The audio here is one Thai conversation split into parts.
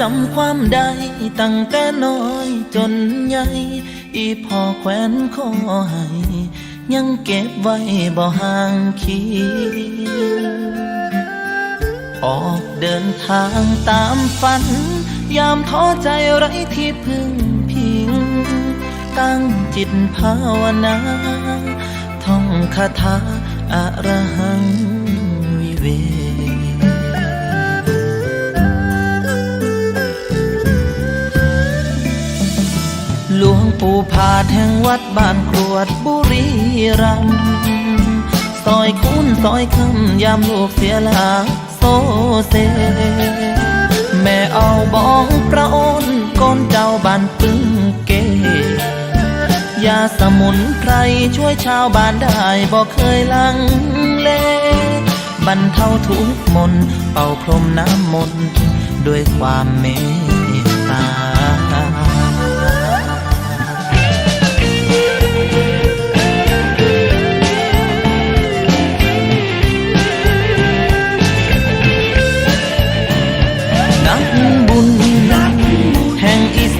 จำความได้ตั้งแต่น้อยจนใหญ่อีพ่อแขวนคอให้ยังเก็บไว้บ่ห่างคีออกเดินทางตามฝัน ยามท้อใจไร้ที่พึ่งพิง ตั้งจิตภาวนา ท่องคาถาอะระหัง งปู่ผาดแห่งวัดบ้านกรวดบุรีรัมซอยคูนซอยคำยามลูกเสียหลาโซเซ แม่เอาบองประโอนก้นเจ้าบ้านปึ้งเกยาสมุนไพรช่วยชาวบ้านได้บอกเคยลังเลบรรเทาทุกมนเป่าพรมน้ำมนต์ด้วยความเมต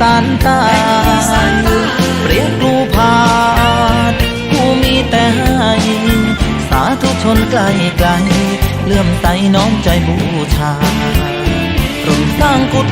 สานตาเปรียกรูพาดผู้มีแต่ให้สาธุชนไกลไกลเลื่อมใสน้อมใจบูชาร่วมสร้างกุฏิ